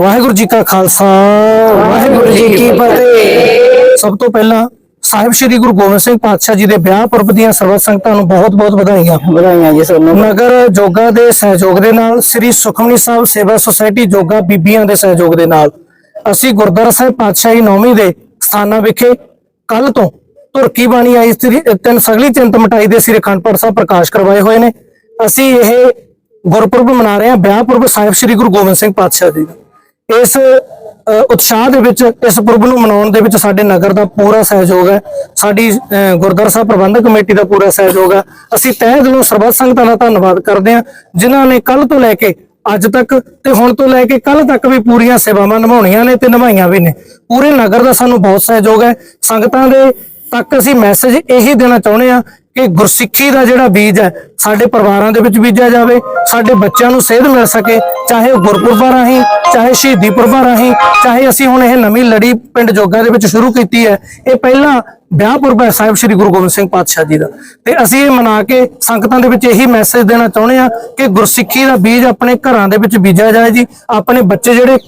ਵਾਹਿਗੁਰੂ ਜੀ ਕਾ ਖਾਲਸਾ ਵਾਹਿਗੁਰੂ ਜੀ ਕੀ ਫਤਿਹ। ਸਭ ਤੋਂ ਪਹਿਲਾਂ ਸਾਹਿਬ ਸ੍ਰੀ ਗੁਰੂ ਗੋਬਿੰਦ ਸਿੰਘ ਪਾਤਸ਼ਾਹ ਜੀ ਦੇ ਵਿਆਹ ਪੁਰਬ ਦੀਆਂ ਸਰਬੱਤ ਸੰਗਤਾਂ ਨੂੰ ਬਹੁਤ-ਬਹੁਤ ਵਧਾਈਆਂ। ਵਧਾਈਆਂ ਜੀ ਸਾਨੂੰ ਨਗਰ ਜੋਗਾ ਦੇ ਸਹਿਯੋਗ ਦੇ ਨਾਲ ਸ੍ਰੀ ਸੁਖਮਨੀ ਸਾਹਿਬ ਸੇਵਾ ਸੁਸਾਇਟੀ ਜੋਗਾ ਬੀਬੀਆਂ ਦੇ ਸਹਿਯੋਗ ਦੇ ਨਾਲ ਅਸੀਂ ਗੁਰਦੁਆਰਾ ਸਾਹਿਬ ਪਾਤਸ਼ਾਹੀ ਨੌਵੀਂ ਦੇ ਸਥਾਨਾਂ ਵਿਖੇ ਕੱਲ ਤੋਂ ਤੁਰਕੀ ਬਾਣੀ ਆਈ ਸ੍ਰੀ ਤਿੰਨ ਸਗਲੀ ਚਿੰਤ ਮਟਾਈ ਦੇ ਸ੍ਰੀ ਅਖੰਡ ਪਾਠ ਸਾਹਿਬ ਪ੍ਰਕਾਸ਼ ਕਰਵਾਏ ਹੋਏ ਨੇ। ਅਸੀਂ ਇਹ ਗੁਰਪੁਰਬ ਮਨਾ ਰਹੇ ਹਾਂ ਵਿਆਹ ਪੁਰਬ ਸਾਹਿਬ ਸ੍ਰੀ ਗੁਰੂ ਗੋਬਿੰਦ ਸਿੰਘ ਪਾਤਸ਼ਾਹ ਜੀ ਦਾ। ਇਸ ਉਤਸ਼ਾਹ ਦੇ ਵਿੱਚ, ਇਸ ਪੁਰਬ ਨੂੰ ਮਨਾਉਣ ਦੇ ਵਿੱਚ ਸਾਡੇ ਨਗਰ ਦਾ ਪੂਰਾ ਸਹਿਯੋਗ ਹੈ। ਸਾਡੀ ਗੁਰਦੁਆਰਾ ਸਾਹਿਬ ਪ੍ਰਬੰਧਕ ਕਮੇਟੀ ਦਾ ਪੂਰਾ ਸਹਿਯੋਗ ਹੈ। ਅਸੀਂ ਤਹਿ ਦਿਲੋਂ ਸਰਬੱਤ ਸੰਗਤਾਂ ਦਾ ਧੰਨਵਾਦ ਕਰਦੇ ਹਾਂ, ਜਿਨ੍ਹਾਂ ਨੇ ਕੱਲ ਤੋਂ ਲੈ ਕੇ ਅੱਜ ਤੱਕ ਤੇ ਹੁਣ ਤੋਂ ਲੈ ਕੇ ਕੱਲ ਤੱਕ ਵੀ ਪੂਰੀਆਂ ਸੇਵਾਵਾਂ ਨਿਭਾਉਣੀਆਂ ਨੇ ਤੇ ਨਿਭਾਈਆਂ ਵੀ ਨੇ। ਪੂਰੇ ਨਗਰ ਦਾ ਸਾਨੂੰ ਬਹੁਤ ਸਹਿਯੋਗ ਹੈ। ਸੰਗਤਾਂ ਦੇ ਤੱਕ ਅਸੀਂ ਮੈਸੇਜ ਇਹੀ ਦੇਣਾ ਚਾਹੁੰਦੇ ਆ ਕਿ ਗੁਰਸਿੱਖੀ ਦਾ ਜਿਹੜਾ ਬੀਜ ਹੈ, ਸਾਡੇ ਪਰਿਵਾਰਾਂ ਦੇ ਵਿੱਚ ਬੀਜਿਆ ਜਾਵੇ, ਸਾਡੇ ਬੱਚਿਆਂ ਨੂੰ ਸੇਧ ਮਿਲ ਸਕੇ, ਚਾਹੇ ਉਹ ਗੁਰਪੁਰਬਾਂ ਰਾਹੀਂ, ਚਾਹੇ ਸ਼ਹੀਦੀ ਪੁਰਬਾਂ ਰਾਹੀਂ, ਚਾਹੇ ਅਸੀਂ ਹੁਣ ਇਹ ਨਵੀਂ ਲੜੀ ਪਿੰਡ ਜੋਗਾ ਦੇ ਵਿੱਚ ਸ਼ੁਰੂ ਕੀਤੀ ਹੈ, ਇਹ ਪਹਿਲਾਂ ਵਿਆਹ ਪੁਰਬ ਹੈ ਸਾਹਿਬ ਸ੍ਰੀ ਗੁਰੂ ਗੋਬਿੰਦ ਸਿੰਘ ਪਾਤਸ਼ਾਹ ਜੀ ਦਾ। ਤੇ ਅਸੀਂ ਇਹ ਮਨਾ ਕੇ ਸੰਗਤਾਂ ਦੇ ਵਿੱਚ ਇਹੀ ਮੈਸੇਜ ਦੇਣਾ ਚਾਹੁੰਦੇ ਆ ਕਿ ਗੁਰਸਿੱਖੀ ਦਾ ਬੀਜ ਆਪਣੇ ਘਰਾਂ ਦੇ ਵਿੱਚ ਬੀਜਿਆ ਜਾਏ ਜੀ। ਆਪਣੇ ਬੱਚੇ ਜਿਹੜੇ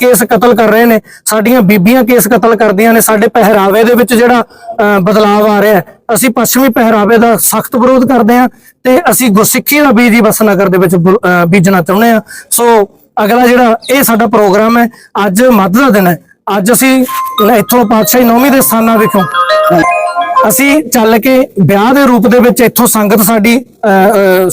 ਕੇਸ ਕਤਲ ਕਰ ਰਹੇ ਨੇ ਸਾਡੀਆਂ ਬੀਬੀਆਂ ਕੇਸ ਕਤਲ ਕਰਦੀਆਂ ਨੇ ਸਾਡੇ ਪਹਿਰਾਵੇ ਦੇ ਵਿੱਚ ਜਿਹੜਾ ਅ, ਬਦਲਾਅ ਆ ਰਿਹਾ ਅਸੀਂ ਪੱਛਮੀ ਪਹਿਰਾਵੇ ਦਾ ਸਖਤ ਵਿਰੋਧ ਕਰਦੇ ਹਾਂ ਤੇ ਅਸੀਂ ਗੁਰਸਿੱਖੀ ਦਾ ਬੀਜ ਹੀ ਬਸ ਨਗਰ ਦੇ ਵਿੱਚ ਬੁ- ਬੀਜਣਾ ਚਾਹੁੰਦੇ ਹਾਂ। ਸੋ ਅਗਲਾ ਜਿਹੜਾ ਇਹ ਸਾਡਾ ਪ੍ਰੋਗਰਾਮ ਹੈ ਅੱਜ ਮੱਧ ਦਾ ਦਿਨ ਹੈ। ਅੱਜ ਅਸੀਂ ਇੱਥੋਂ ਪਾਤਸ਼ਾਹੀ ਨੌਵੀਂ ਦੇ ਸਥਾਨਾਂ ਵਿਖੋਂ ਅਸੀਂ ਚੱਲ ਕੇ ਵਿਆਹ ਦੇ ਰੂਪ ਦੇ ਵਿੱਚ ਇੱਥੋਂ ਸੰਗਤ ਸਾਡੀ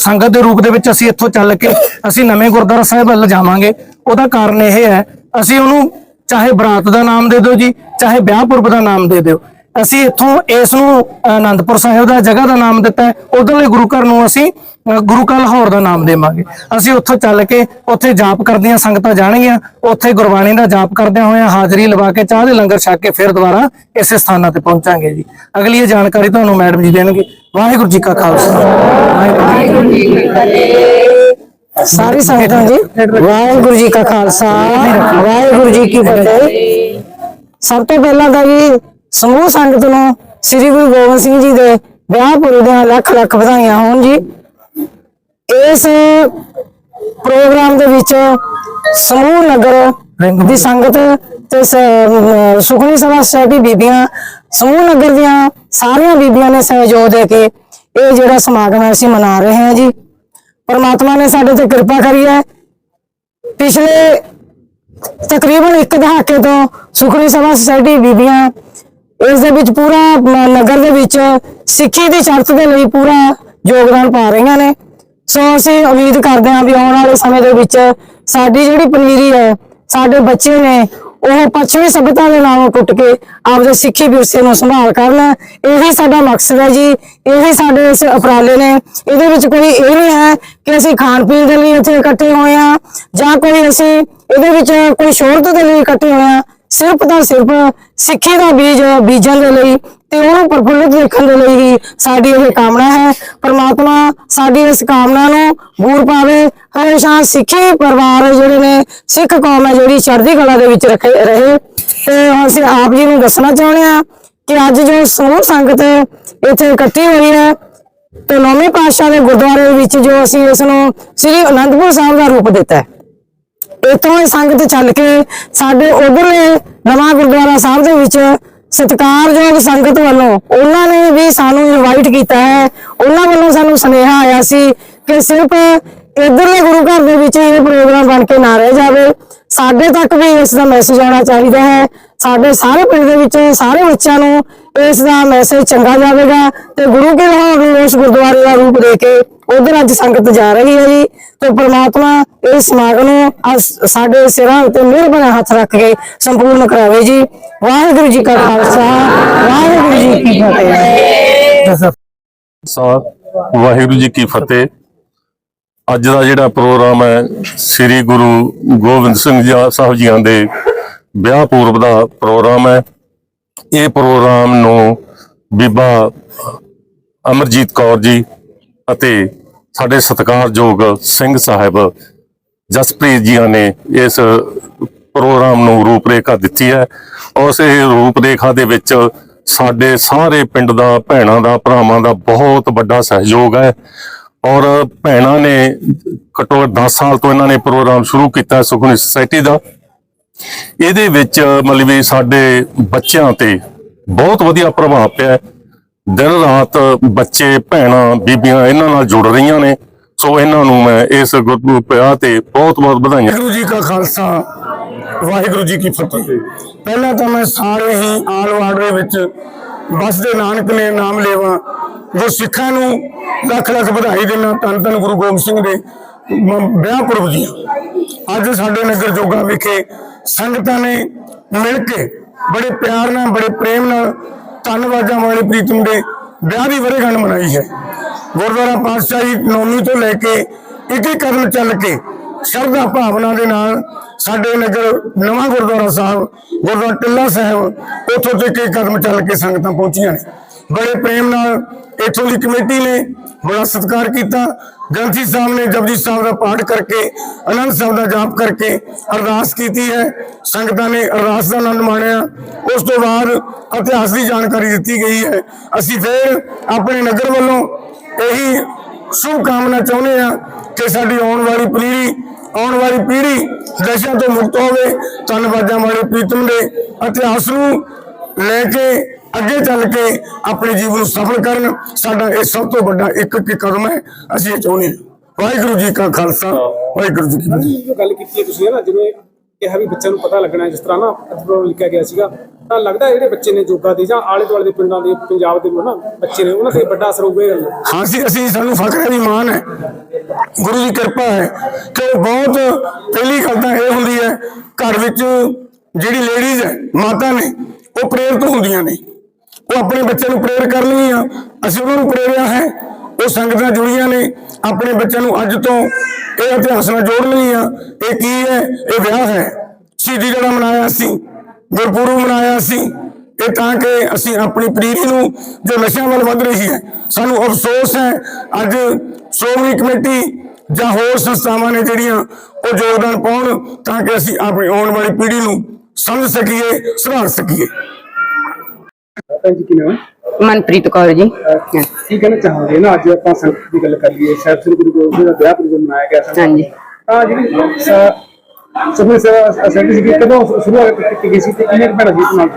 ਸੰਗਤ ਦੇ ਰੂਪ ਦੇ ਵਿੱਚ ਅਸੀਂ ਇੱਥੋਂ ਚੱਲ ਕੇ ਅਸੀਂ ਨਵੇਂ ਗੁਰਦੁਆਰਾ ਸਾਹਿਬ ਵੱਲ ਜਾਵਾਂਗੇ। ਉਹਦਾ ਕਾਰਨ ਇਹ ਹੈ, ਅਸੀਂ ਉਹਨੂੰ ਚਾਹੇ ਬਰਾਤ ਦਾ ਨਾਮ ਦੇ ਦਿਓ ਜੀ, ਚਾਹੇ ਵਿਆਹ ਪੁਰਬ ਦਾ ਨਾਮ ਦੇ ਦਿਓ। ਅਸੀਂ ਇੱਥੋਂ ਇਸ ਨੂੰ ਆਨੰਦਪੁਰ ਸਾਹਿਬ ਦਾ ਜਗ੍ਹਾ ਦਾ ਨਾਮ ਦਿੱਤਾ ਹੈ। ਉਧਰਲੇ ਗੁਰੂ ਘਰ ਨੂੰ ਅਸੀਂ ਗੁਰੂ ਕਾ ਲਾਹੌਰ ਦਾ ਨਾਮ ਦੇਵਾਂਗੇ। ਅਸੀਂ ਉੱਥੋਂ ਚੱਲ ਕੇ ਉੱਥੇ ਜਾਪ ਕਰਦੀਆਂ ਸੰਗਤਾਂ ਜਾਣਗੀਆਂ ਉੱਥੇ ਗੁਰਬਾਣੀ ਦਾ ਜਾਪ ਕਰਦਿਆਂ ਹੋਇਆਂ ਹਾਜ਼ਰੀ ਲਵਾ ਕੇ ਚਾਹ ਦੇ ਲੰਗਰ ਛਕ ਕੇ ਫਿਰ ਦੁਬਾਰਾ ਇਸੇ ਸਥਾਨਾਂ ਤੇ ਪਹੁੰਚਾਂਗੇ ਜੀ। ਅਗਲੀ ਇਹ ਜਾਣਕਾਰੀ ਤੁਹਾਨੂੰ ਮੈਡਮ ਜੀ ਦੇਣਗੇ। ਵਾਹਿਗੁਰੂ ਜੀ ਕਾ ਖਾਲਸਾ। ਵਾਹਿਗੁਰੂ ਜੀ ਕੀ ਫਤਿਹ। ਸਾਰੀ ਸੰਗਤਾਂ ਜੀ। ਵਾਹਿਗੁਰੂ ਜੀ ਕਾ ਖਾਲਸਾ। ਵਾਹਿਗੁਰੂ ਜੀ ਕੀ ਫਤਿਹ। ਸਭ ਤੋਂ ਪਹਿਲਾਂ ਤਾਂ ਜੀ ਸਮੂਹ ਸੰਗਤ ਨੂੰ ਸ੍ਰੀ ਗੁਰੂ ਗੋਬਿੰਦ ਸਿੰਘ ਜੀ ਦੇ ਵਿਆਹ ਪੁਰਬ ਦੀਆਂ ਲੱਖ ਲੱਖ ਵਧਾਈਆਂ ਹੋਣ ਜੀ। ਇਸ ਪ੍ਰੋਗਰਾਮ ਦੇ ਵਿੱਚ ਸਮੂਹ ਨਗਰ ਦੀ ਸੰਗਤ ਤੇ ਸ- ਸਭਾ ਸੋਸਾਇਟੀ ਬੀਬੀਆਂ, ਸਮੂਹ ਨਗਰ ਦੀਆਂ ਸਾਰੀਆਂ ਬੀਬੀਆਂ ਨੇ ਸਹਿਯੋਗ ਦੇ ਕੇ ਇਹ ਜਿਹੜਾ ਸਮਾਗਮ ਹੈ ਅਸੀਂ ਮਨਾ ਰਹੇ ਹਾਂ ਜੀ। ਪਰਮਾਤਮਾ ਨੇ ਸਾਡੇ ਤੇ ਕਿਰਪਾ ਕਰੀ ਹੈ। ਪਿਛਲੇ ਤਕਰੀਬਨ ਇੱਕ ਦਹਾਕੇ ਤੋਂ ਸੁਖਨੀ ਸਭਾ ਸੁਸਾਇਟੀ ਬੀਬੀਆਂ ਇਸ ਦੇ ਵਿੱਚ ਪੂਰਾ ਨਗਰ ਦੇ ਵਿੱਚ ਸਿੱਖੀ ਦੀ ਸ਼ਰਤ ਦੇ ਲਈ ਪੂਰਾ ਯੋਗਦਾਨ ਪਾ ਰਹੀਆਂ ਨੇ। ਸੋ ਅਸੀਂ ਉਮੀਦ ਕਰਦੇ ਹਾਂ ਵੀ ਆਉਣ ਵਾਲੇ ਸਮੇਂ ਦੇ ਵਿੱਚ ਸਾਡੀ ਜਿਹੜੀ ਪਨੀਰੀ ਹੈ, ਸਾਡੇ ਬੱਚੇ ਨੇ ਉਹ ਪੱਛਮੀ ਸਭਿਅਤਾ ਦੇ ਨਾਲੋਂ ਟੁੱਟ ਕੇ ਆਪਦੇ ਸਿੱਖੀ ਵਿਰਸੇ ਨੂੰ ਸੰਭਾਲ ਕਰਨ। ਇਹੀ ਸਾਡਾ ਮਕਸਦ ਹੈ ਜੀ। ਇਹੀ ਸਾਡੇ ਇਸ ਉਪਰਾਲੇ ਨੇ। ਇਹਦੇ ਵਿੱਚ ਕੋਈ ਇਹ ਨਹੀਂ ਹੈ ਕਿ ਅਸੀਂ ਖਾਣ ਪੀਣ ਦੇ ਲਈ ਇੱਥੇ ਇਕੱਠੇ ਹੋਏ ਆ ਜਾਂ ਕੋਈ ਅਸੀਂ ਇਹਦੇ ਵਿੱਚ ਕੋਈ ਸ਼ੋਹਰਤ ਦੇ ਲਈ ਇਕੱਠੇ ਹੋਏ ਆ ਸਿਰਫ ਤਾਂ ਸਿਰਫ ਸਿੱਖੀ ਦਾ ਬੀਜ ਬੀਜਣ ਦੇ ਲਈ ਤੇ ਉਹਨੂੰ ਪ੍ਰਫੁੱਲਿਤ ਦੇਖਣ ਦੇ ਲਈ ਹੀ ਸਾਡੀ ਇਹ ਕਾਮਨਾ ਹੈ। ਪਰਮਾਤਮਾ ਸਾਡੀ ਇਸ ਕਾਮਨਾ ਨੂੰ ਬੂਰ ਪਾਵੇ। ਹਮੇਸ਼ਾ ਸਿੱਖੀ ਪਰਿਵਾਰ ਜਿਹੜੇ ਨੇ, ਸਿੱਖ ਕੌਮ ਹੈ ਜਿਹੜੀ ਚੜ੍ਹਦੀ ਕਲਾ ਦੇ ਵਿੱਚ ਰੱਖੇ ਰਹੇ। ਤੇ ਅਸੀਂ ਆਪ ਜੀ ਨੂੰ ਦੱਸਣਾ ਚਾਹੁੰਦੇ ਹਾਂ ਕਿ ਅੱਜ ਜੋ ਸਮੂਹ ਸੰਗਤ ਇੱਥੇ ਇਕੱਠੀ ਹੋਈ ਹੈ, ਤੇ ਨੌਵੇਂ ਪਾਤਸ਼ਾਹ ਦੇ ਗੁਰਦੁਆਰੇ ਵਿੱਚ ਜੋ ਅਸੀਂ ਇਸ ਨੂੰ ਸ੍ਰੀ ਅਨੰਦਪੁਰ ਸਾਹਿਬ ਦਾ ਰੂਪ ਦਿੱਤਾ ਹੈ। ਇਤੋਂ ਹੀ ਸੰਗਤ ਚੱਲ ਕੇ ਸਾਡੇ ਉਧਰਲੇ ਨਵਾਂ ਗੁਰਦੁਆਰਾ ਸਾਹਿਬ ਦੇ ਵਿੱਚ ਸਤਿਕਾਰਯੋਗ ਸੰਗਤ ਵੱਲੋਂ ਉਹਨਾਂ ਨੇ ਵੀ ਸਾਨੂੰ ਇਨਵਾਈਟ ਕੀਤਾ ਹੈ। ਉਹਨਾਂ ਵੱਲੋਂ ਸਾਨੂੰ ਸੁਨੇਹਾ ਆਇਆ ਸੀ ਕਿ ਸਿਰਫ ਇਧਰਲੇ ਗੁਰੂ ਘਰ ਦੇ ਵਿੱਚ ਇਹ ਪ੍ਰੋਗਰਾਮ ਬਣ ਕੇ ਨਾ ਰਹਿ ਜਾਵੇ। ਸਾਡੇ ਤੱਕ ਵੀ ਇਸ ਦਾ ਮੈਸੇਜ ਆਉਣਾ ਚਾਹੀਦਾ ਹੈ। ਸਾਡੇ ਸਾਰੇ ਪਿੰਡ ਦੇ ਵਿੱਚ ਸਾਰੇ ਬੱਚਿਆਂ ਨੂੰ ਇਸ ਦਾ ਮੈਸੇਜ ਚੰਗਾ ਜਾਵੇਗਾ ਤੇ ਗੁਰੂ ਕੇ ਲਾਹੌਰ ਨੂੰ ਉਸ ਗੁਰਦੁਆਰੇ ਦਾ ਰੂਪ ਦੇ ਕੇ ਉਧਰ ਅੱਜ ਸੰਗਤ ਜਾ ਰਹੀ ਹੈ ਜੀ। ਤੇ ਪ੍ਰਮਾਤਮਾ ਇਸ ਸਮਾਗਮ ਨੂੰ ਸਾਡੇ ਸਿਰਾਂ ਉੱਤੇ ਮਿਹਰਬਾਨ ਹੱਥ ਰੱਖ ਕੇ ਸੰਪੂਰਨ ਕਰਾਵੇ ਜੀ। ਵਾਹਿਗੁਰੂ ਜੀ ਕਾ ਖਾਲਸਾ, ਵਾਹਿਗੁਰੂ ਜੀ ਕੀ ਫਤਿਹ। ਸਾਹਿਬ, ਵਾਹਿਗੁਰੂ ਜੀ ਕੀ ਫਤਿਹ। ਅੱਜ ਦਾ ਜਿਹੜਾ ਪ੍ਰੋਗਰਾਮ ਹੈ, ਸ੍ਰੀ ਗੁਰੂ ਗੋਬਿੰਦ ਸਿੰਘ ਜੀ ਸਾਹਿਬ ਜੀਆਂ ਦੇ ਵਿਆਹ ਪੂਰਬ ਦਾ ਪ੍ਰੋਗਰਾਮ ਹੈ। ਇਹ ਪ੍ਰੋਗਰਾਮ ਨੂੰ ਬੀਬਾ ਅਮਰਜੀਤ ਕੌਰ ਜੀ ਅਤੇ ਸਾਡੇ ਸਤਿਕਾਰਯੋਗ ਸਿੰਘ ਸਾਹਿਬ ਜਸਪ੍ਰੀਤ ਜੀਆਂ ਨੇ ਇਸ ਪ੍ਰੋਗਰਾਮ ਨੂੰ ਰੂਪਰੇਖਾ ਦਿੱਤੀ ਹੈ। ਉਸ ਇਹ ਰੂਪਰੇਖਾ ਦੇ ਵਿੱਚ ਸਾਡੇ ਸਾਰੇ ਪਿੰਡ ਦਾ, ਭੈਣਾਂ ਦਾ, ਭਰਾਵਾਂ ਦਾ ਬਹੁਤ ਵੱਡਾ ਸਹਿਯੋਗ ਹੈ। ਔਰ ਭੈਣਾਂ ਨੇ ਘੱਟੋ ਘੱਟ 10 ਸਾਲ ਤੋਂ ਇਹਨਾਂ ਨੇ ਪ੍ਰੋਗਰਾਮ ਸ਼ੁਰੂ ਕੀਤਾ ਹੈ ਸੁਸਾਇਟੀ ਦਾ। ਇਹਦੇ ਵਿੱਚ ਮਤਲਬ ਵੀ ਸਾਡੇ ਬੱਚਿਆਂ ਤੇ ਬਹੁਤ ਵਧੀਆ ਪ੍ਰਭਾਵ ਪਿਆ ਦਿਨ ਰਾਤ ਬੱਚੇ, ਭੈਣਾਂ, ਬੀਬੀਆਂ ਇਹਨਾਂ ਨਾਲ ਜੁੜ ਰਹੀਆਂ ਨੇ। ਸੋ ਇਹਨਾਂ ਨੂੰ ਮੈਂ ਇਸ ਗੁਰਪੁਰਬ ਪਿਆ ਤੇ ਬਹੁਤ ਬਹੁਤ ਵਧਾਈਆਂ। ਵਾਹਿਗੁਰੂ ਜੀ ਕਾ ਖਾਲਸਾ, ਵਾਹਿਗੁਰੂ ਜੀ ਕੀ ਫਤਿਹ। ਪਹਿਲਾਂ ਤਾਂ ਮੈਂ ਸਾਰੇ ਹੀ ਆਲ ਦੇ ਵਿੱਚ ਬਸ ਦੇ ਨਾਨਕ ਨੇ ਨਾਮ ਲੇਵਾ, ਜੋ ਸਿੱਖਾਂ ਨੂੰ ਲੱਖ ਲੱਖ ਵਧਾਈ ਦੇਣਾ ਧੰਨ ਧੰਨ ਗੁਰੂ ਗੋਬਿੰਦ ਸਿੰਘ ਦੇ। ਵਿਆਹ ਪੁਰਬ ਦੀਆਂ। ਅੱਜ ਸਾਡੇ ਨਗਰ ਜੋਗਾ ਵਿਖੇ ਸੰਗਤਾਂ ਨੇ ਮਿਲ ਕੇ ਬੜੇ ਪਿਆਰ ਨਾਲ, ਬੜੇ ਪ੍ਰੇਮ ਨਾਲ ਧੰਨਵਾਦਾਂ ਵਾਲੇ ਪ੍ਰੀਤਮ ਦੇ ਵਿਆਹ ਦੀ ਵਰੇਗੰਢ ਮਨਾਈ ਹੈ। ਗੁਰਦੁਆਰਾ ਪਾਤਸ਼ਾਹੀ ਨੌਮੀ ਤੋਂ ਲੈ ਕੇ ਇੱਕ ਇੱਕ ਕਦਮ ਚੱਲ ਕੇ ਸ਼ਰਧਾ ਭਾਵਨਾ ਦੇ ਨਾਲ ਸਾਡੇ ਨਗਰ ਨਵਾਂ ਗੁਰਦੁਆਰਾ ਸਾਹਿਬ, ਗੁਰਦੁਆਰਾ ਟਿੱਲਾ ਸਾਹਿਬ, ਉੱਥੋਂ ਤੱਕ ਇੱਕ ਕਦਮ ਚੱਲ ਕੇ ਸੰਗਤਾਂ ਪਹੁੰਚੀਆਂ ਨੇ। ਬੜੇ ਪ੍ਰੇਮ ਨਾਲ ਇੱਥੋਂ ਦੀ ਕਮੇਟੀ ਨੇ ਬੜਾ ਸਤਿਕਾਰ ਕੀਤਾ। ਗ੍ਰੰਥੀ ਸਾਹਿਬ ਨੇ ਜਪਜੀ ਸਾਹਿਬ ਦਾ ਪਾਠ ਕਰਕੇ, ਅਨੰਦ ਸਾਹਿਬ ਦਾ ਜਾਪ ਕਰਕੇ ਅਰਦਾਸ ਕੀਤੀ ਹੈ। ਸੰਗਤਾਂ ਨੇ ਅਰਦਾਸ ਦਾ ਆਨੰਦ ਮਾਣਿਆ। ਉਸ ਤੋਂ ਬਾਅਦ ਇਤਿਹਾਸ ਦੀ ਜਾਣਕਾਰੀ ਦਿੱਤੀ ਗਈ ਹੈ। ਅਸੀਂ ਫਿਰ ਆਪਣੇ ਨਗਰ ਵੱਲੋਂ ਇਹੀ ਸ਼ੁਭ ਕਾਮਨਾ ਚਾਹੁੰਦੇ ਆ ਕਿ ਸਾਡੀ ਆਉਣ ਵਾਲੀ ਪੀੜ੍ਹੀ, ਆਉਣ ਵਾਲੀ ਪੀੜ੍ਹੀ ਨਸ਼ਿਆਂ ਤੋਂ ਮੁਕਤ ਹੋਵੇ। ਧੰਨਵਾਦਾਂ ਵਾਲੇ ਪ੍ਰੀਤਮ ਦੇ ਇਤਿਹਾਸ ਨੂੰ ਲੈ ਕੇ ਅੱਗੇ ਚੱਲ ਕੇ ਆਪਣੇ ਜੀਵਨ ਨੂੰ ਸਫਲ ਕਰਨ ਸਾਡਾ ਇਹ ਸਭ ਤੋਂ ਵੱਡਾ ਇੱਕ ਇੱਕ ਕਦਮ ਹੈ ਅਸੀਂ ਇਹ ਚਾਹੁੰਦੇ ਹਾਂ। ਵਾਹਿਗੁਰੂ ਜੀ ਕਾ ਖਾਲਸਾ ਵਾਹਿਗੁਰੂ ਜੀ ਕੀ ਫਤਿਹ। ਜੋ ਗੱਲ ਕੀਤੀ ਹੈ ਤੁਸੀਂ ਨਾ ਜਿਵੇਂ ਕਿਹਾ ਵੀ ਬੱਚਿਆਂ ਨੂੰ ਪਤਾ ਲੱਗਣਾ ਜਿਸ ਤਰ੍ਹਾਂ ਨਾ ਅਧਿਆਪਕ ਲਿਖਿਆ ਗਿਆ ਸੀਗਾ ਤਾਂ ਲੱਗਦਾ ਜਿਹੜੇ ਬੱਚੇ ਨੇ ਯੋਗਾ ਦੇ ਜਾਂ ਆਲੇ ਦੁਆਲੇ ਦੇ ਪਿੰਡਾਂ ਦੇ ਪੰਜਾਬ ਦੇ ਨਾ ਬੱਚੇ ਨੇ ਉਹਨਾਂ ਤੇ ਵੱਡਾ ਅਸਰ ਦਾ। ਹਾਂ ਅਸੀਂ ਅਸੀਂ ਸਾਨੂੰ ਫਖਰ ਹੈ ਵੀ ਮਾਣ ਹੈ। ਗੁਰੂ ਦੀ ਕਿਰਪਾ ਹੈ ਕਿ ਬਹੁਤ ਪਹਿਲੀ ਗੱਲ ਤਾਂ ਇਹ ਹੁੰਦੀ ਹੈ ਘਰ ਵਿੱਚ ਜਿਹੜੀ ਲੇਡੀਜ਼ ਹੈ ਮਾਤਾ ਨੇ ਉਹ ਪ੍ਰੇਰਿਤ ਹੁੰਦੀਆਂ ਨੇ। ਉਹ ਆਪਣੇ ਬੱਚਿਆਂ ਨੂੰ ਪ੍ਰੇਰ ਕਰ ਕਰਨਗੀਆਂ ਅਸੀਂ ਉਹਨਾਂ ਨੂੰ ਪ੍ਰੇਰਿਆ ਹੈ। ਉਹ ਸੰਗਤਾਂ ਜੁੜੀਆਂ ਨੇ। ਆਪਣੇ ਬੱਚਿਆਂ ਨੂੰ ਅੱਜ ਤੋਂ ਇਹ ਇਤਿਹਾਸ ਨਾਲ ਜੋੜ ਜੋੜਨਗੀਆਂ ਇਹ ਕੀ ਹੈ? ਇਹ ਵਿਆਹ ਹੈ। ਸ਼ਹੀਦੀ ਜਿਹੜਾ ਮਨਾਇਆ ਸੀ। ਗੁਰਪੁਰਬ ਮਨਾਇਆ ਸੀ। ਇਹ ਤਾਂ ਕਿ ਅਸੀਂ ਆਪਣੀ ਪੀੜ੍ਹੀ ਨੂੰ ਜੋ ਨਸ਼ਿਆਂ ਵੱਲ ਵੱਧ ਰਹੀ ਹੈ, ਸਾਨੂੰ ਅਫਸੋਸ ਹੈ। ਅੱਜ ਸ਼੍ਰੋਮਣੀ ਕਮੇਟੀ ਜਾਂ ਹੋਰ ਸੰਸਥਾਵਾਂ ਨੇ ਜਿਹੜੀਆਂ ਉਹ ਯੋਗਦਾਨ ਪਾਉਣ ਤਾਂ ਕਿ ਅਸੀਂ ਆਪਣੀ ਆਉਣ ਵਾਲੀ ਪੀੜ੍ਹੀ ਨੂੰ ਸਮਝ ਸਕੀਏ, ਸੁਧਾਰ ਸਕੀਏ। ਭੈਣ ਜੀ ਮਨਪ੍ਰੀਤ ਕੌਰ ਜੀ। ਕੀ ਕਹਿਣਾ ਚਾਹੋਗੇ ਨਾ ਅੱਜ ਆਪਾਂ ਸੰਗਤ ਦੀ ਗੱਲ ਕਰ ਲਈਏ ਸਾਹਿਬ ਸ੍ਰੀ ਗੁਰੂ ਗੋਬਿੰਦ ਸਿੰਘ ਦਾ ਵਿਆਹ ਪੁਰਬ ਮਨਾਇਆ ਗਿਆ ਸੀ ਹਾਂਜੀ। ਤਾਂ ਜਿਹੜੀ ਸਭੇ ਸੇਵਾ ਅਸੈਂਬਲੀ ਸੀ ਕਦੋਂ ਸ਼ੁਰੂ ਕੀਤੀ ਗਈ ਸੀ ਤੇ ਕਿੰਨੇ ਭੈਣਾਂ ਜੀ ਨਾਲ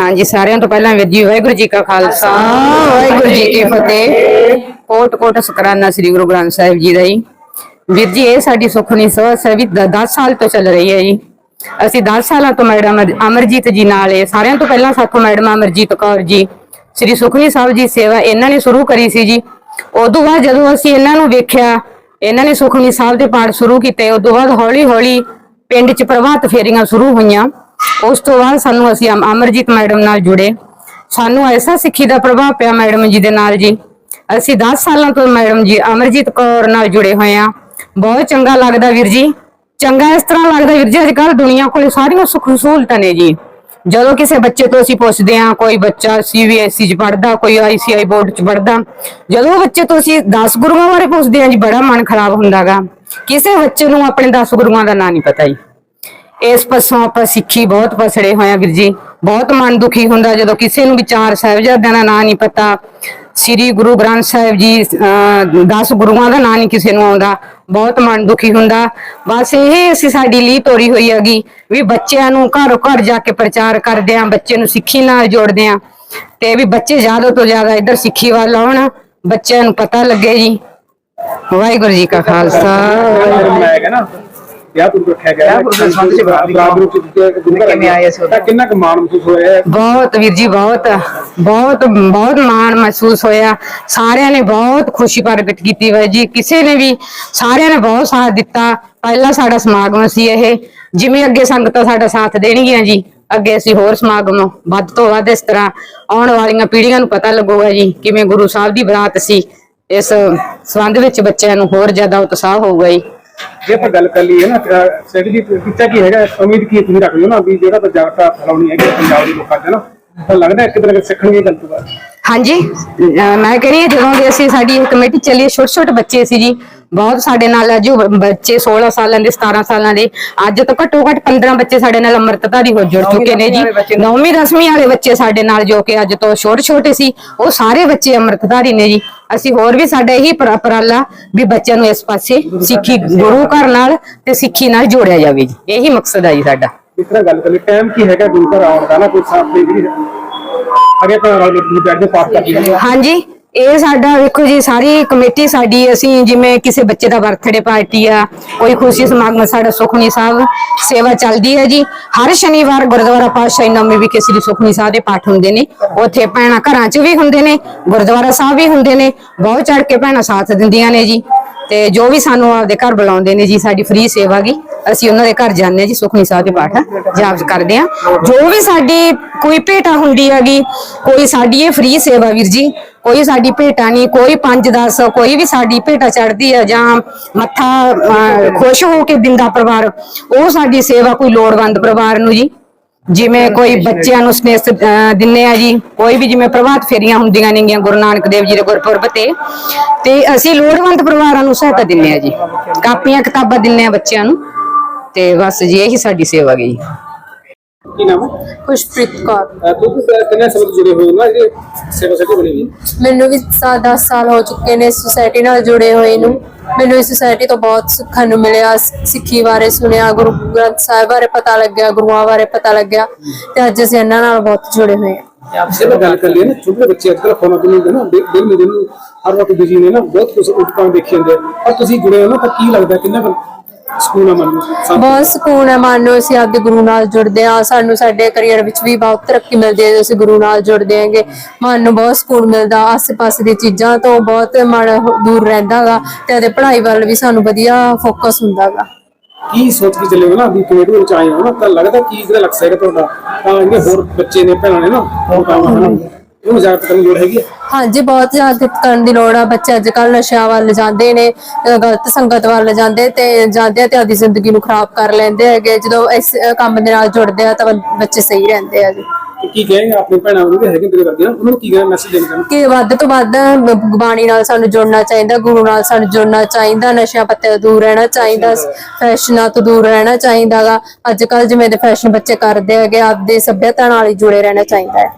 ਹਾਂਜੀ ਸਾਰਿਆਂ ਤੋਂ ਪਹਿਲਾਂ ਵੀਰ ਜੀ ਵਾਹਿਗੁਰੂ ਜੀ ਕਾ ਖਾਲਸਾ ਵਾਹਿਗੁਰੂ ਜੀ ਕੀ ਫਤਿਹ। ਕੋਟ ਕੋਟ ਸ਼ੁਕਰਾਨਾ ਸ੍ਰੀ ਗੁਰੂ ਗ੍ਰੰਥ ਸਾਹਿਬ ਜੀ ਦਾ ਜੀ। ਵੀਰ ਜੀ ਇਹ ਸਾਡੀ ਸੁਖਨੀ ਸੇਵਾ ਸਭੀ 10 ਸਾਲ ਤੋਂ ਚੱਲ ਰਹੀ ਹੈ ਜੀ। ਅਸੀਂ 10 ਸਾਲਾਂ ਤੋਂ ਮੈਡਮ ਅਮਰਜੀਤ ਜੀ ਨਾਲ ਇਹ ਸਾਰਿਆਂ ਤੋਂ ਪਹਿਲਾਂ ਸਾਥੋਂ ਮੈਡਮ ਅਮਰਜੀਤ ਕੌਰ ਜੀ। ਸ੍ਰੀ ਸੁਖਨੀ ਸਾਹਿਬ ਜੀ ਸੇਵਾ ਇਹਨਾਂ ਨੇ ਸ਼ੁਰੂ ਕਰੀ ਸੀ ਜੀ। ਉਦੋਂ ਬਾਅਦ ਜਦੋਂ ਅਸੀਂ ਇਹਨਾਂ ਨੂੰ ਵੇਖਿਆ, ਇਹਨਾਂ ਨੇ ਸੁਖਨੀ ਸਾਹਿਬ ਦੇ ਪਾਠ ਸ਼ੁਰੂ ਕੀਤੇ। ਉਦੋਂ ਬਾਅਦ ਹੌਲੀ ਹੌਲੀ ਪਿੰਡ 'ਚ ਪ੍ਰਭਾਤ ਫੇਰੀਆਂ ਸ਼ੁਰੂ ਹੋਈਆਂ। ਉਸ ਤੋਂ ਬਾਅਦ ਸਾਨੂੰ ਅਸੀਂ ਅਮਰਜੀਤ ਮੈਡਮ ਨਾਲ ਜੁੜੇ। ਸਾਨੂੰ ਐਸਾ ਸਿੱਖੀ ਦਾ ਪ੍ਰਭਾਵ ਪਿਆ ਮੈਡਮ ਜੀ ਦੇ ਨਾਲ ਜੀ। ਅਸੀਂ 10 ਸਾਲਾਂ ਤੋਂ ਮੈਡਮ ਜੀ ਅਮਰਜੀਤ ਕੌਰ ਨਾਲ ਜੁੜੇ ਹੋਏ ਆ ਬਹੁਤ ਚੰਗਾ ਲੱਗਦਾ ਵੀਰ ਜੀ। ਚੰਗਾ ਇਸ ਤਰ੍ਹਾਂ ਲੱਗਦਾ ਵੀਰ ਜੀ ਅੱਜ ਕੱਲ ਦੁਨੀਆ ਕੋਲੇ ਸਾਰੀਆਂ ਸੁੱਖ ਸਹੂਲਤਾਂ ਨੇ ਜੀ। ਜਦੋਂ ਕਿਸੇ ਬੱਚੇ ਤੋਂ ਅਸੀਂ ਪੁੱਛਦੇ ਹਾਂ, ਕੋਈ ਬੱਚਾ ਸੀਬੀਐਸਈ ਚ ਪੜਦਾ ਕੋਈ ਆਈਸੀਆਈ ਬੋਰਡ ਚ ਪੜਦਾ ਜਦੋਂ ਬੱਚੇ ਤੋਂ ਅਸੀਂ 10 ਗੁਰੂਆਂ ਬਾਰੇ ਪੁੱਛਦੇ ਹਾਂ ਜੀ, ਬੜਾ ਮਨ ਖਰਾਬ ਹੁੰਦਾਗਾ। ਕਿਸੇ ਬੱਚੇ ਨੂੰ ਆਪਣੇ 10 ਗੁਰੂਆਂ ਦਾ ਨਾਂ ਨਹੀਂ ਪਤਾ ਜੀ। ਇਸ ਪਾਸੋਂ ਆਪਾਂ ਸਿੱਖੀ ਬਹੁਤ ਪਸੜੇ ਹੋਏ ਆ ਵੀਰ ਜੀ। ਬਹੁਤ ਮਨ ਦੁਖੀ ਹੁੰਦਾ ਜਦੋਂ ਕਿਸੇ ਨੂੰ ਵਿਚਾਰ ਸਾਹਿਬਜ਼ਾਦਿਆਂ ਦਾ ਨਾਂ ਨਹੀਂ ਪਤਾ। ਸ੍ਰੀ ਗੁਰੂ ਗ੍ਰੰਥ ਸਾਹਿਬ ਜੀ 10 ਗੁਰੂਆਂ ਦਾ ਨਾਂ ਨਹੀਂ ਕਿਸੇ ਨੂੰ ਆਉਂਦਾ, ਬਹੁਤ ਮਨ ਦੁਖੀ ਹੁੰਦਾ। ਬਸ ਇਹ ਅਸੀਂ ਸਾਡੀ ਲੀ ਤੋਰੀ ਹੋਈ ਹੈਗੀ, ਵੀ ਬੱਚਿਆਂ ਨੂੰ ਘਰੋਂ ਘਰ ਜਾ ਕੇ ਪ੍ਰਚਾਰ ਕਰਦੇ ਆਂ, ਬੱਚੇ ਨੂੰ ਸਿੱਖੀ ਨਾਲ ਜੋੜਦੇ ਆਂ। ਤੇ ਵੀ ਬੱਚੇ ਜ਼ਿਆਦਾ ਤੋਂ ਜ਼ਿਆਦਾ ਇੱਧਰ ਸਿੱਖੀ ਵੱਲ ਆਉਣ, ਬੱਚਿਆਂ ਨੂੰ ਪਤਾ ਲੱਗੇ ਜੀ। ਵਾਹਿਗੁਰੂ ਜੀ ਕਾ ਖਾਲਸਾ। ਵਿਆਹ ਮਨਾਇਆ ਗਿਆ ਨਾ ਵਿਆਹ ਪੁਰਬ ਰੱਖਿਆ ਗਿਆ? ਬਰਾਬਰ ਰੂਪ ਚ ਗੁਰੂ ਘਰ ਕਿਵੇਂ ਆਏ ਸੀ ਤਾਂ ਕਿੰਨਾ ਕੁ ਮਾਣ ਮਹਿਸੂਸ ਹੋਇਆ ਹੈ? ਬਹੁਤ ਵੀਰ ਜੀ ਬਹੁਤ। ਬਹੁਤ ਬਹੁਤ ਮਾਣ ਮਹਿਸੂਸ ਹੋਇਆ। ਸਾਰਿਆਂ ਨੇ ਬਹੁਤ ਖੁਸ਼ੀ ਪ੍ਰਗਟ ਕੀਤੀ ਵਾ ਜੀ। ਕਿਸੇ ਨੇ ਵੀ ਸਾਰਿਆਂ ਨੇ ਬਹੁਤ ਸਾਥ ਦਿੱਤਾ। ਪਹਿਲਾ ਸਾਡਾ ਸਮਾਗਮ ਸੀ ਇਹ। ਜਿਵੇਂ ਅੱਗੇ ਸੰਗਤਾਂ ਸਾਡਾ ਸਾਥ ਦੇਣਗੀਆਂ ਜੀ ਅੱਗੇ ਅਸੀਂ ਹੋਰ ਸਮਾਗਮ ਵੱਧ ਤੋਂ ਵੱਧ ਇਸ ਤਰ੍ਹਾਂ ਆਉਣ ਵਾਲੀਆਂ ਪੀੜ੍ਹੀਆਂ ਨੂੰ ਪਤਾ ਲੱਗੂਗਾ ਜੀ ਕਿਵੇਂ ਗੁਰੂ ਸਾਹਿਬ ਦੀ ਬਰਾਤ ਸੀ। ਇਸ ਸੰਬੰਧ ਵਿੱਚ ਬੱਚਿਆਂ ਨੂੰ ਹੋਰ ਜ਼ਿਆਦਾ ਉਤਸ਼ਾਹ ਹੋਊਗਾ ਜੀ। ਜੇ ਆਪਾਂ ਗੱਲ ਕਰ ਲਈਏ ਨਾ ਸੈਕਟਰੀ ਜੀ, ਕੀਤਾ ਕੀ ਹੈਗਾ? ਉਮੀਦ ਕੀ ਤੁਸੀਂ ਰੱਖ ਹੋ ਨਾ ਵੀ ਜਿਹੜਾ ਤਾਂ ਜਾਗਰਤਾ ਫੈਲਾਉਣੀ ਹੈਗੀ ਹੈ ਪੰਜਾਬ ਦੇ ਲੋਕਾਂ 'ਚ ਨਾ? ਤਾਂ ਲੱਗਦਾ ਇੱਕ ਤਰ੍ਹਾਂ ਸਿੱਖਣਗੇ ਗੱਲ ਤੋਂ ਬਾਅਦ ਹਾਂਜੀ। ਅਹ ਮੈਂ ਕਹਿੰਦੀ ਹਾਂ ਜਦੋਂ ਦੀ ਅਸੀਂ ਸਾਡੀ ਇਹ ਕਮੇਟੀ ਚੱਲੀ ਛੋਟੇ ਛੋਟੇ ਬੱਚੇ ਸੀ ਜੀ ਬਹੁਤ ਸਾਡੇ ਨਾਲ ਜੋ ਬੱਚੇ 16 ਸਾਲਾਂ ਦੇ 17 ਸਾਲਾਂ ਦੇ ਅੱਜ ਤੋਂ ਘੱਟੋ ਘੱਟ 15 ਬੱਚੇ ਸਾਡੇ ਨਾਲ ਅੰਮ੍ਰਿਤਧਾਰੀ ਹੋ ਜੁੜ ਚੁੱਕੇ ਨੇ ਜੀ। ਨੌਵੀਂ ਦਸਵੀਂ ਵਾਲੇ ਬੱਚੇ ਸਾਡੇ ਨਾਲ ਜੋ ਕਿ ਅੱਜ ਤੋਂ ਛੋਟੇ ਛੋਟੇ ਸੀ ਉਹ ਸਾਰੇ ਬੱਚੇ ਅੰਮ੍ਰਿਤਧਾਰੀ ਨੇ ਜੀ। ਅਸੀਂ ਹੋਰ ਵੀ ਸਾਡਾ ਇਹੀ ਉਪਰਾ- ਉਪਰਾਲਾ ਵੀ ਬੱਚਿਆਂ ਨੂੰ ਇਸ ਪਾਸੇ ਸਿੱਖੀ ਗੁਰੂ ਘਰ ਨਾਲ ਤੇ ਸਿੱਖੀ ਨਾਲ ਜੋੜਿਆ ਜਾਵੇ ਜੀ। ਇਹੀ ਮਕਸਦ ਹੈ ਜੀ ਸਾਡਾ। ਇਸ ਤਰ੍ਹਾਂ ਗੱਲ ਕਰੀਏ ਟਾਈਮ ਕੀ ਹੈਗਾ ਗੁਰੂ ਘਰ ਆਉਣ ਦਾ? ਨਾ ਕੋਈ ਸਾਥ ਜਿਹੜੀ ਅਗੇ ਭੈਣਾਂ ਨਾਲ ਤੁਸੀਂ ਬੈਠ ਕੇ ਪਾਠ ਕਰਦੀ ਹੈ ਹਾਂਜੀ, ਇਹ ਸਾਡਾ ਵੇਖੋ ਜੀ, ਸਾਰੀ ਕਮੇਟੀ ਸਾਡੀ, ਅਸੀਂ ਜਿਵੇਂ ਕਿਸੇ ਬੱਚੇ ਦਾ ਬਰਥਡੇ ਪਾਰਟੀ ਆ, ਕੋਈ ਖੁਸ਼ੀ ਸਮਾਗਮ ਸਾਡਾ ਸੁਖਮਨੀ ਸਾਹਿਬ ਸੇਵਾ ਚੱਲਦੀ ਹੈ ਜੀ। ਹਰ ਸ਼ਨੀਵਾਰ ਗੁਰਦੁਆਰਾ ਪਾਤਸ਼ਾਹੀ ਨੌਵੀਂ ਵਿਖੇ ਸ੍ਰੀ ਸੁਖਮਨੀ ਸਾਹਿਬ ਦੇ ਪਾਠ ਹੁੰਦੇ ਨੇ। ਉੱਥੇ ਭੈਣਾਂ ਘਰਾਂ 'ਚ ਵੀ ਹੁੰਦੇ ਨੇ, ਗੁਰਦੁਆਰਾ ਸਾਹਿਬ ਵੀ ਹੁੰਦੇ ਨੇ, ਬਹੁਤ ਚੜ ਕੇ ਭੈਣਾਂ ਸਾਥ ਦਿੰਦੀਆਂ ਨੇ ਜੀ। ਤੇ ਜੋ ਵੀ ਸਾਨੂੰ ਆਪਦੇ ਘਰ ਬੁਲਾਉਂਦੇ ਨੇ ਜੀ, ਸਾਡੀ ਫ੍ਰੀ ਸੇਵਾ ਗੀ। ਅਸੀਂ ਉਹਨਾਂ ਦੇ ਘਰ ਜਾਂਦੇ ਹਾਂ ਜੀ ਸੁਖਮਨੀ ਸਾਹਿਬ ਦੇ ਪਾਠ ਜਾਪ ਕਰਦੇ ਹਾਂ। ਜੋ ਵੀ ਸਾਡੀ ਕੋਈ ਭੇਟਾ ਹੁੰਦੀ ਹੈਗੀ ਕੋਈ ਸਾਡੀ ਇਹ ਫ੍ਰੀ ਸੇਵਾ ਵੀਰ ਜੀ ਕੋਈ ਸਾਡੀ ਭੇਟਾ ਨਹੀਂ ਕੋਈ 5-10 ਕੋਈ ਵੀ ਸਾਡੀ ਭੇਟਾ ਚੜਦੀ ਆ ਜਾਂ ਮੱਥਾ ਖੁਸ਼ ਹੋ ਕੇ ਦਿੰਦਾ ਪਰਿਵਾਰ ਉਹ ਸਾਡੀ ਸੇਵਾ ਕੋਈ ਲੋੜਵੰਦ ਪਰਿਵਾਰ ਨੂੰ ਜੀ। ਜਿਵੇਂ ਕੋਈ ਬੱਚਿਆਂ ਨੂੰ ਸਨੇਹ ਅਹ, ਦਿੰਨੇ ਆ ਜੀ ਕੋਈ ਵੀ ਜਿਵੇਂ ਪ੍ਰਭਾਤ ਫੇਰੀਆਂ ਹੁੰਦੀਆਂ ਨੇਗੀਆਂ ਗੁਰੂ ਨਾਨਕ ਦੇਵ ਜੀ ਦੇ ਗੁਰਪੁਰਬ ਤੇ ਤੇ ਅਸੀਂ ਲੋੜਵੰਦ ਪਰਿਵਾਰਾਂ ਨੂੰ ਸਹਾਇਤਾ ਦਿੰਨੇ ਆ ਜੀ। ਕਾਪੀਆਂ ਕਿਤਾਬਾਂ ਦਿੰਨੇ ਆ ਬੱਚਿਆਂ ਨੂੰ। ਤੇ ਬਸ ਜੀ ਇਹੀ ਸਾਡੀ ਸੇਵਾ ਗਈ। ਕੀ ਨਾਮ ਹੈ? ਖੁਸ਼ਪ੍ਰੀਤ ਕੌਰ। ਅਹ ਤੁਸੀਂ ਕਿੰਨੇ ਸਮੇਂ ਤੋਂ ਜੁੜੇ ਹੋਏ ਹੋ ਨਾ? ਇਹ ਸੇਵਾ ਸੈਟੀ ਬਣੀ ਹੋਈ ਹੈ। ਮੈਨੂੰ ਵੀ 10 ਸਾਲ ਹੋ ਚੁੱਕੇ ਨੇ ਸੁਸਾਇਟੀ ਨਾਲ ਜੁੜੇ ਹੋਏ ਨੂੰ। ਮੈਨੂੰ ਇਸ ਸੁਸਾਇਟੀ ਤੋਂ ਬਹੁਤ ਸਿੱਖਣ ਨੂੰ ਮਿਲਿਆ ਸ- ਸਿੱਖੀ ਬਾਰੇ ਸੁਣਿਆ ਗੁਰੂ ਗ੍ਰੰਥ ਸਾਹਿਬ ਬਾਰੇ ਪਤਾ ਲੱਗਿਆ ਗੁਰੂਆਂ ਬਾਰੇ ਪਤਾ ਲੱਗਿਆ ਤੇ ਅੱਜ ਅਸੀਂ ਇਹਨਾਂ ਨਾਲ ਬਹੁਤ ਜੁੜੇ ਹੋਏ ਹਾਂ। ਜੇ ਮੈਂ ਗੱਲ ਕਰ ਲਈ ਨਾ ਛੋਟੇ ਬੱਚੇ ਅੱਜ ਕੱਲ੍ਹ ਫੋਨਾਂ ਤੇ ਨਹੀਂ ਨਾ ਦਿਲ ਦਿਲ ਨੂੰ ਦਿਲ ਹਰ ਵਕਤ ਬਿਜ਼ੀ ਨੇ ਨਾ ਬਹੁਤ ਕੁਝ ਉਪਕਰਨ ਦੇਖੀ ਜਾਂਦੇ ਆ। ਪਰ ਤੁਸੀਂ ਜੁੜੇ ਹੋ ਨਾ ਤਾਂ ਕੀ ਲੱਗਦਾ ਕਿੰਨਾ ਕੁ ਸਕੂਨ ਆ ਮਨ ਨੂੰ? ਸਾਨੂੰ ਬਹੁਤ ਸਕੂਨ ਹੈ ਮਨ ਨੂੰ ਅਸੀਂ ਆਪਦੇ ਗੁਰੂ ਨਾਲ ਜੁੜਦੇ ਹਾਂ। ਸਾਨੂੰ ਸਾਡੇ ਕੈਰੀਅਰ ਵਿੱਚ ਵੀ ਬਹੁਤ ਤਰੱਕੀ ਮਿਲਦੀ ਹੈ ਅਸੀਂ ਗੁਰੂ ਨਾਲ ਜੁੜਦੇ ਹਾਂਗੇ ਮਨ ਨੂੰ ਬਹੁਤ ਸਕੂਨ ਮਿਲਦਾ। ਆਸ-ਪਾਸ ਦੀ ਚੀਜ਼ਾਂ ਤੋਂ ਬਹੁਤ ਮਨ ਦੂਰ ਰਹਿੰਦਾਗਾ ਤੇ ਉਹਦੇ ਪੜ੍ਹਾਈ ਵੱਲ ਵੀ ਸਾਨੂੰ ਵਧੀਆ ਫੋਕਸ ਹੁੰਦਾਗਾ ਕੀ ਸੋਚ ਕੇ ਚੱਲੇ ਹੋ ਨਾ? ਵੀ ਕਮੇਟੀ ਵਿੱਚ ਆਏ ਹੋ ਨਾ ਤਾਂ ਲੱਗਦਾ ਕੀ ਜਿਹੜਾ ਲਕਸ਼ ਹੈਗਾ ਤੁਹਾਡਾ ਤਾਂ ਜਿਹੜੇ ਹੋਰ ਬੱਚੇ ਨੇ ਭੈਣਾਂ ਨੇ ਨਾ ਉਹ ਕੰਮ ਹਨਾ ਇਹਨੂੰ ਜਾਗਰਤ ਕਰਨ ਦੀ ਲੋੜ ਹੈਗੀ ਹੈ ਹਾਂਜੀ ਬਹੁਤ ਜਾਗਰੂਕ ਕਰਨ ਦੀ ਲੋੜ ਆ। ਬੱਚੇ ਅੱਜ ਕੱਲ ਨਸ਼ਿਆਂ ਵੱਲ ਜਾਂਦੇ ਨੇ ਅਹ ਗਲਤ ਸੰਗਤ ਵੱਲ ਜਾਂਦੇ ਤੇ ਜਾਂਦੇ ਆ ਤੇ ਆਪਦੀ ਜ਼ਿੰਦਗੀ ਨੂੰ ਖਰਾਬ ਕਰ ਲੈਂਦੇ ਹੈਗੇ। ਜਦੋਂ ਇਸ ਅਹ ਕੰਮ ਦੇ ਨਾਲ ਜੁੜਦੇ ਆ ਤਾਂ ਬੱਚੇ ਸਹੀ ਰਹਿੰਦੇ ਆ ਜੀ। ਤੇ ਕੀ ਕਹੇਗਾ ਆਪਣੇ ਭੈਣਾਂ ਨੂੰ ਜਿਹੜੇ ਹੈਗੇ ਤੇਰੇ ਵਰਗੇ ਉਹਨਾਂ ਨੂੰ ਕੀ ਕਹਿਣਾ ਮੈਸੇਜ ਦੇਣਾ ਚਾਹੁੰਦੇ ਕਿ ਵੱਧ ਤੋਂ ਵੱਧ ਬ- ਬਾਣੀ ਨਾਲ ਸਾਨੂੰ ਜੁੜਨਾ ਚਾਹੀਦਾ ਗੁਰੂ ਨਾਲ ਸਾਨੂੰ ਜੁੜਨਾ ਚਾਹੀਦਾ ਨਸ਼ਿਆਂ ਪੱਤੇ ਤੋਂ ਦੂਰ ਰਹਿਣਾ ਚਾਹੀਦਾ ਫੈਸ਼ਨਾਂ ਤੋਂ ਦੂਰ ਰਹਿਣਾ ਚਾਹੀਦਾਗਾ ਅੱਜ ਕੱਲ ਜਿਵੇਂ ਦੇ ਫੈਸ਼ਨ ਬੱਚੇ ਕਰਦੇ ਹੈਗੇ ਆਪਦੇ ਸੱਭਿਅਤਾ ਨਾਲ ਹੀ ਜੁੜੇ ਰਹਿਣਾ ਚਾਹੀਦਾ ਹੈ।